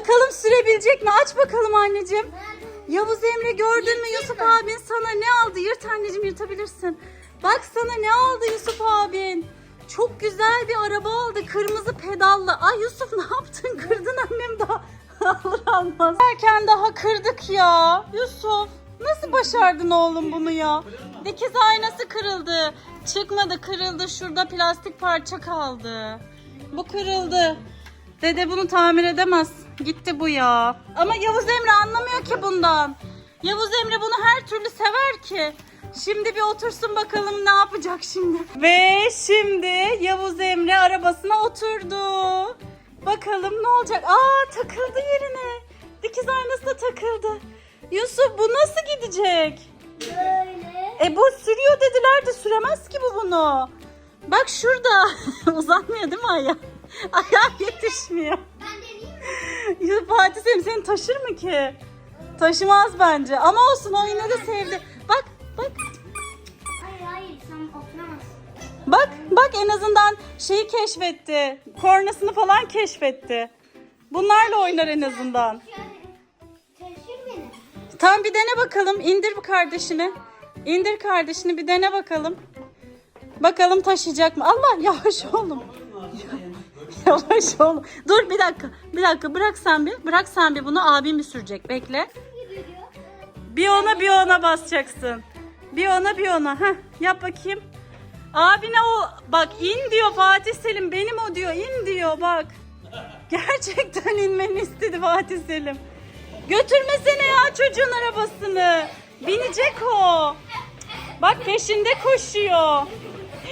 bakalım sürebilecek mi? Aç bakalım anneciğim. Yavuz Emre gördün mü Yusuf abin sana ne aldı? Yırt anneciğim yırtabilirsin. Bak sana ne aldı Yusuf abin? Çok güzel bir araba aldı. Kırmızı pedallı. Ay Yusuf ne yaptın? Kırdın annem daha. Alır almaz. Erken daha kırdık ya. Yusuf nasıl başardın oğlum bunu ya? Dikiz aynası kırıldı. Çıkmadı kırıldı. Şurada plastik parça kaldı. Bu kırıldı. Dede bunu tamir edemez. Gitti bu ya. Ama Yavuz Emre anlamıyor ki bundan. Yavuz Emre bunu her türlü sever ki. Şimdi bir otursun bakalım ne yapacak şimdi. Ve şimdi Yavuz Emre arabasına oturdu. Bakalım ne olacak? Aa takıldı yerine. Dikiz aynası da takıldı. Yusuf bu nasıl gidecek? Böyle. E bu sürüyor dediler de süremez ki bu bunu. Bak şurada. Uzanmıyor değil mi ayağı? Ayağı yetişmiyor. Ya Fatih Selim seni taşır mı ki? Taşımaz bence. Ama olsun o yine de sevdi. Bak bak Hayır hayır sen oturamazsın. bak bak en azından şeyi keşfetti. Kornasını falan keşfetti. Bunlarla oynar en azından. Taşır beni. Tam bir dene bakalım. İndir bu kardeşini. İndir kardeşini bir dene bakalım. Bakalım taşıyacak mı? Allah yavaş oğlum. Yavaş oğlum. Dur bir dakika. Bir dakika bırak sen bir. Bırak sen bir bunu abim bir sürecek. Bekle. Bir ona bir ona basacaksın. Bir ona bir ona. Heh, yap bakayım. Abine o bak in diyor Fatih Selim. Benim o diyor. in diyor bak. Gerçekten inmeni istedi Fatih Selim. Götürmesene ya çocuğun arabasını. Binecek o. Bak peşinde koşuyor.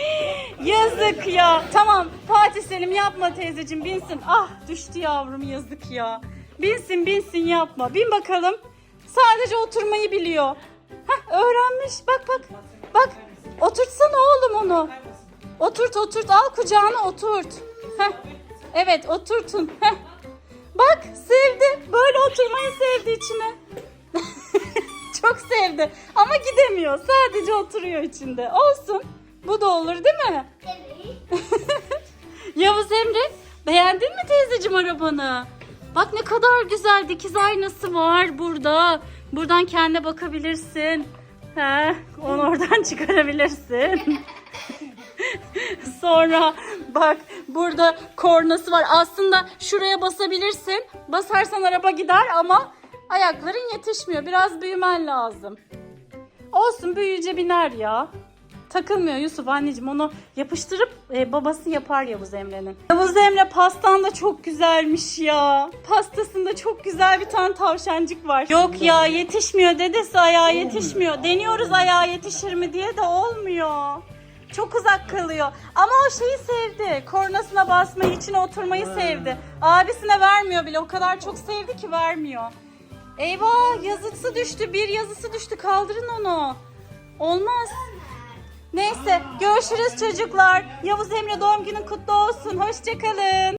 Yazık ya. Tamam Fatih Selim yapma teyzeciğim binsin. Ah düştü yavrum yazık ya. Binsin binsin yapma. Bin bakalım. Sadece oturmayı biliyor. Hah öğrenmiş. Bak bak. Bak. Oturtsana oğlum onu. Oturt oturt al kucağına oturt. Heh. Evet oturtun. Heh. Bak sevdi. Böyle oturmayı sevdi içine. Çok sevdi. Ama gidemiyor. Sadece oturuyor içinde. Olsun. Bu da olur değil mi? Evet. Yavuz Emre beğendin mi teyzeciğim arabanı? Bak ne kadar güzel dikiz aynası var burada. Buradan kendine bakabilirsin. He, onu oradan çıkarabilirsin. Sonra bak burada kornası var. Aslında şuraya basabilirsin. Basarsan araba gider ama ayakların yetişmiyor. Biraz büyümen lazım. Olsun büyüyünce biner ya. Takılmıyor Yusuf anneciğim onu yapıştırıp e, babası yapar Yavuz Emre'nin. Yavuz Emre pastan da çok güzelmiş ya. Pastasında çok güzel bir tane tavşancık var. Yok ya yetişmiyor dedesi ayağa yetişmiyor. Deniyoruz ayağa yetişir mi diye de olmuyor. Çok uzak kalıyor. Ama o şeyi sevdi. Kornasına basmayı, içine oturmayı sevdi. Abisine vermiyor bile. O kadar çok sevdi ki vermiyor. Eyvah yazısı düştü. Bir yazısı düştü. Kaldırın onu. Olmaz. Neyse görüşürüz çocuklar. Yavuz Emre doğum günün kutlu olsun. Hoşçakalın.